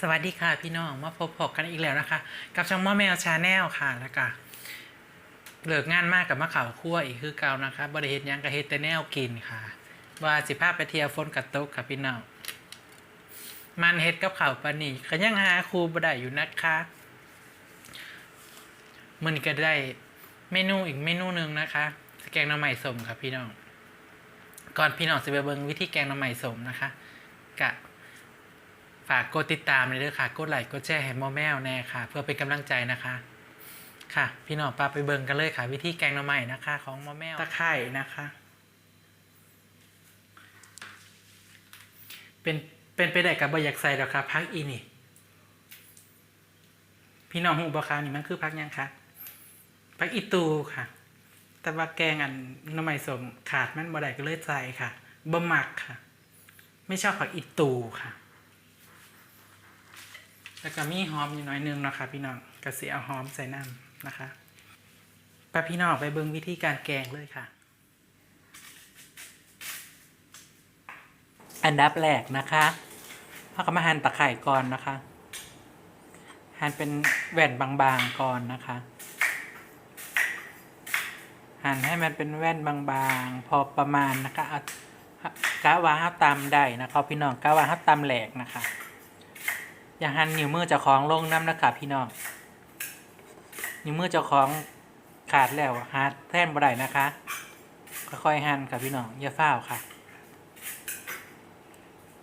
สวัสดีค่ะพี่น้องมาพบพบกันอีกแล้วนะคะ กับช่องม่อแมวชาแนลค่ะแล้วก็เลิกงานมากกับมะขาวคั่วอีกคือเก่านะคะบริเฮ็ดยังกะเฮ็ดแต่แนวกินค่ะ ว่าสิพาไปเที่ยวฝนกัดตกค่ะพี่น้องมันเฮ็ดกับข้าวปานี่ก็ยังหาครูบ่ได้อยู่นะคะมันก็ได้เมนูอีกเมนูหนึ่งนะคะแกงหน่อไม้สมค่ะพี่น้องก่อนพี่น้องจะไปเบิ่งวิธีแกงหน่อไม้สมนะคะกะ ฝากกดติดตามเลยด้วยค่ะ กดไลค์ กดแชร์ให้หมอแมวแน่ค่ะ เพื่อเป็นกำลังใจนะคะ ค่ะ พี่น้องปาไปเบิ่งกันเลยค่ะ วิธีแกงหน่อไม้นะคะ ของหมอแมวตะไคร่นะคะ เป็นเป็นไปได้กับบอยากใส่ดอกค่ะพักอีนี่ พี่น้องหูบอคานี่มันคือพักยังคะพักอีตูค่ะ แต่ว่าแกงอันหน่อไม้สมขาดมันบ่ได้ก็เลยใส่ค่ะบ่หมักค่ะ ไม่ชอบผักอีตูค่ะ แล้วก็มีหอมอยู่น่อยนึงเนาะคะพี่น้องกระเสียเอาหอมใส่น้ำนะคะไปพี่น้องไปเบิ่งวิธีการแกงเลยค่ะ อันดับแรกนะคะพ่อก็มาหั่นตะไคร่ก่อนนะคะ หั่นเป็นแหว่นบางๆก่อนนะคะ หั่นให้มันเป็นแว่นบางๆ พอประมาณนะคะเอากะว่าห้าตำได้นะคะพี่น้องกะว่าห้าตำแหลกนะคะ อย่าหันนิ้วมือเจ้าของลงน้ำนะครับพี่น้อง นิ้วมือเจ้าของขาดแล้วหาแท่นบ่ได้นะคะ ค่อยๆหั่นค่ะพี่น้องอย่าฝ้าวค่ะ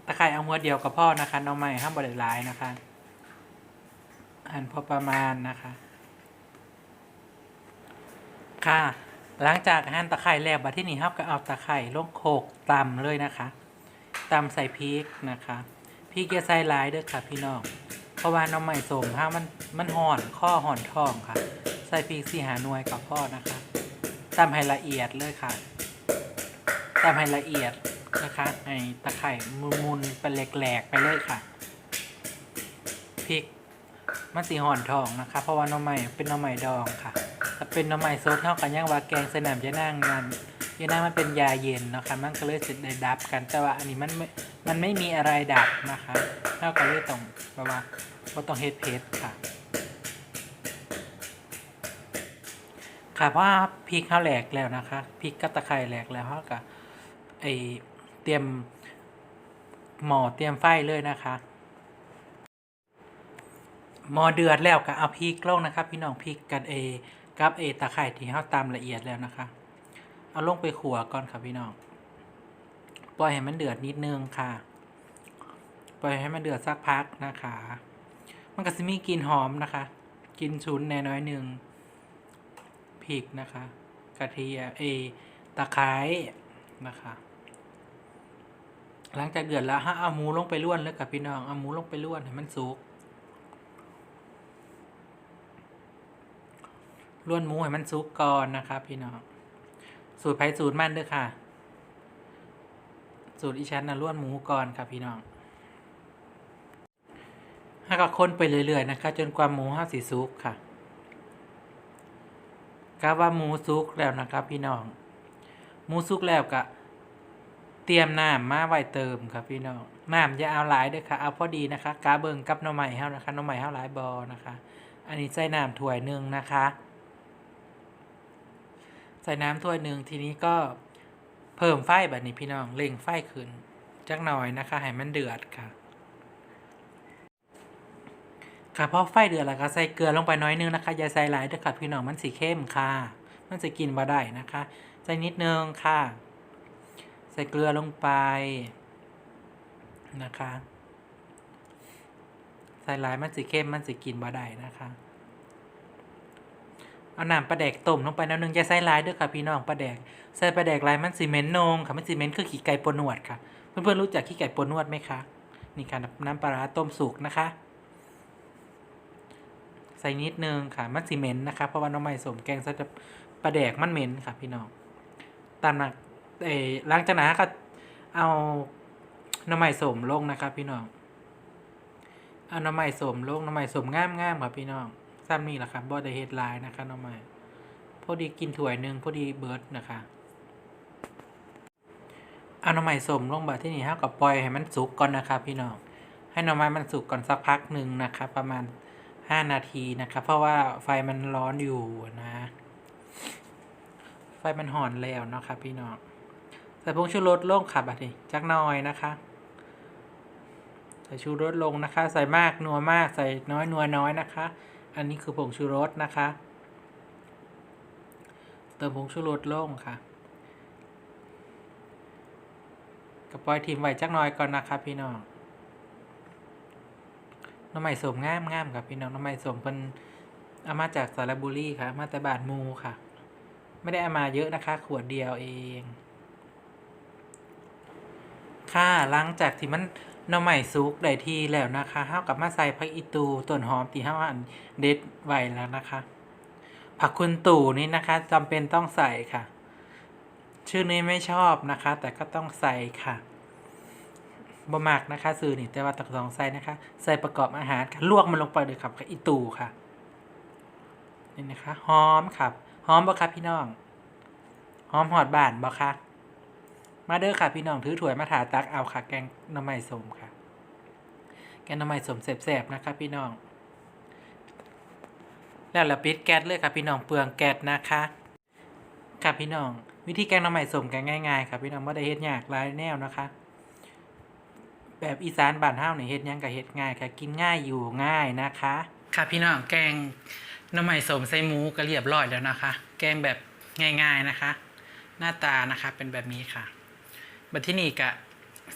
ตะไคร่เอาหัวเดียวกับพ่อนะคะน้องใหม่ห้ามบริลายนะคะหั่นพอประมาณนะคะ ค่ะ หลังจากหั่นตะไคร่แล้วบัดที่นี่ครับก็เอาตะไคร่ลงโขกตำเลยนะคะตำใส่พริกนะคะ พี่เกียร์ไซไลายเด้อค่ะ พี่น้อง เพราะว่าน้องใหม่สมถ้ามันมันห่อนข้อห่อนท้องค่ะ ใส่พริกสี่หาหน่วยกับพ่อนะคะตำให้ละเอียดเลยค่ะตำให้ละเอียดนะคะไอ้ตะไคร่มุนๆเป็นแหลกๆไปเลยค่ะพริกมันสีห่อนทองนะคะ เพราะว่าน้องใหม่เป็นน้องใหม่ดองค่ะถ้าเป็นน้องใหม่สดเท่ากันย่างว่าแกงสนามจะนั่งงาน ยานั่งมันเป็นยาเย็นนะคะมันก็เลยจะได้ดับกันแต่ว่าอันนี้มันไม่มันไม่มีอะไรดับนะคะเท่ากับเลยต้องแบบว่าก็ต้องเฮ็ดเพจค่ะ ค่ะเพราะพริกข้าวแหลกแล้วนะคะพริกกับตะไคร่แหลกแล้วเขาก็ไอเตรียมหม้อเตรียมไฟเลยนะคะหม้อเดือดแล้วก็เอาพริกลงนะคะพี่น้องพริกกันเอกับเอตะไคร่ที่เขาตำละเอียดแล้วนะคะ เอาลงไปขัวก่อนค่ะพี่น้อง ปล่อยให้มันเดือดนิดนึงค่ะ ปล่อยให้มันเดือดสักพักนะคะ มันก็จะมีกลิ่นหอมนะคะกลิ่นชุนแน่น้อยหนึ่งพริกนะคะ กระเทียมเอตะไคร้นะคะ หลังจากเดือดแล้วฮะเอาหมูลงไปล้วนแล้วกับพี่น้อง เอาหมูลงไปล้วนให้มันสุกล้วนหมูให้มันสุกก่อนนะคะพี่น้อง สูตรไผ่สูตรมันเด้วยค่ะ สูตรอีชั้นนะล้วนหมูก่อนครับพี่น้องถ้าก็คนไปเรื่อยๆนะคะ จนกว่าหมูห้าสีซุกค่ะกะว่าหมูซุกแล้วนะครับพี่น้อง หมูซุกแล้วก็เตรียมน้ำมาไว้เติมครับพี่น้องน้ำอย่าเอาหลายเด้วยค่ะ เอาพอดีนะคะกาเบิงกับน้ำใหม่เฮานะคะน้ำใหม่เฮาหลายบอนะคะ อันนี้ใส่น้ำถ้วยหนึ่งนะคะ ใส่น้ำถ้วยหนึ่งทีนี้ก็เพิ่มไฟแบบนี้พี่น้องเร่งไฟขึ้นจักหน่อยนะคะให้มันเดือดค่ะ ค่ะพอไฟเดือดแล้วก็ใส่เกลือลงไปน้อยนึงนะคะอย่าใส่หลายเด้อค่ะพี่น้องมันสีเข้มค่ะ มันจะกินบ่ได้นะคะใส่นิดนึงค่ะ ใส่เกลือลงไปนะคะ ใส่หลายมันสีเข้มมันสีกินบ่ได้นะคะ เอาน้ำปลาแดกต้มลงไปน้ำหนึ่งอย่าใส่ลายด้อค่ะพี่น้องปลาแดกใส่ปลาแดกลายมันสีเหม็นนงค่ะมันสีเหม็นคือขี้ไก่ปนนวดค่ะ เพื่อนๆรู้จักขี้ไก่ปนนวดไหมคะนี่ค่ะน้ำปลาร้าต้มสุกนะคะ ใส่นิดนึงค่ะมันสีเหม็นนะคะเพราะว่าน้องใหม่สมแกงใส่ปลาแดกมันเหม็นค่ะพี่น้องตามหลักเออหลังจากนั้นก็เอาน้ำใหม่สมลงนะคะพี่น้องเอาน้ำใหม่สมลงน้ำใหม่สมงามงามๆค่ะพี่น้อง ซ้ำนี่แหละค่ะบบอดเฮดไลน์นะคะน้ำใหม่พอดีกินถ้วยหนึ่งพอดีเบิร์ดนะคะเอาน้ำใหม่สมลงแบบที่นี่ฮะกับปล่อยให้มันสุกก่อนนะคะพี่น้องให้หน่อไม้มันสุกก่อนสักพักหนึ่งนะคะประมาณห้านาทีนะคะเพราะว่าไฟมันร้อนอยู่นะ ไฟมันห่อนแล้วนะค่ะพี่น้องใส่ผงชูรสลงค่ะบัดนี้จักหน่อยนะคะ ใส่ชูรสลงนะคะ ใส่มากนัวมากใส่น้อยนัวน้อยนะคะ อันนี้คือผงชูรสนะคะ เติมผงชูรสลงค่ะกระปล่อยทีมไว้จักน่อยก่อนนะคะพี่น้องน้ำใหม่สมงามงามครับพี่น้องน้ำใหม่สมเป็นเอามาจากสระบุรีค่ะ มาแต่บาทมูค่ะ ไม่ได้เอามาเยอะนะคะ ขวดเดียวเอง ค่ะหลังจากที่มัน น่อใหม่ซุกได้ที่แล้วนะคะเฮากับมาใส่ผักอีตูต้นหอมที่เฮาอันเด็ดไว้แล้วนะคะ ผักคุณตู่นี่นะคะจำเป็นต้องใส่ค่ะ ชื่อนี้ไม่ชอบนะคะ แต่ก็ต้องใส่ค่ะบ่มากนะคะซื้อนี่แต่ว่าต้องใส่นะคะ ใส่ประกอบอาหารค่ะลวกมันลงไปเลยครับอีตูค่ะนี่นะคะหอมครับหอมบ่ครับพี่น้องหอมหอดบานบ่คะ มาเด้อค่ะพี่น้องถือถ้วยมาถาตักเอาค่ะ แกงน้ำไม้สมค่ะ แกงน้ำไม้สมแสบๆนะคะพี่น้อง แล้วเราปิดแก๊สเลยค่ะพี่น้องเปลืองแก๊สนะคะค่ะพี่น้อง วิธีแกงน้ำไม้สมกันง่ายๆค่ะพี่น้องไม่ได้เฮ็ดยากหลายแนวนะคะ แบบอีสานบ้านเฮานี่เฮ็ดยังก็เฮ็ดง่ายค่ะ กินง่ายอยู่ง่ายนะคะ ค่ะพี่น้องแกงน้ำไม้สมใส่หมูก็เรียบร้อยแล้วนะคะ แกงแบบง่าย ๆนะคะ หน้าตานะคะเป็นแบบนี้ค่ะ บัดที่นี่กะ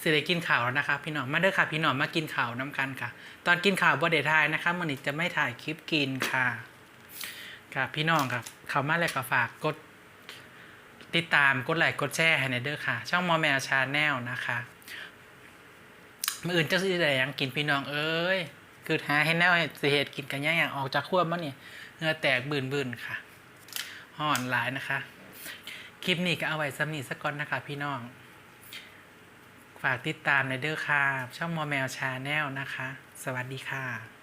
สิได้กินข่าวแล้วนะคะพี่น้องมาเด้อค่ะ พี่น้องมากินข่าวน้ำกันค่ะ ตอนกินข่าวบ่ได้ถ่ายนะคะมันนี้จะไม่ถ่ายคลิปกินค่ะค่ะพี่น้องครับเขามาแล้วก็ฝากกด ติดตามกดไลค์กดแชร์ให้ในเด้อค่ะ ช่องมอแมวชาแนลนะคะมื่ออื่นจะสิได้ยังกินพี่น้องเอ้ยคือหาให้แนวสิเหตุกินกันย่างอย่างออกจากขั้วมันนี่เงื่อแตกบืนๆค่ะห่อนหลายนะคะ คลิปนี้ก็เอาไว้สำนีสักก่อนนะคะ พี่น้อง ฝากติดตามในเด้อค่ะช่องมอแมวชาแนลนะคะ สวัสดีค่ะ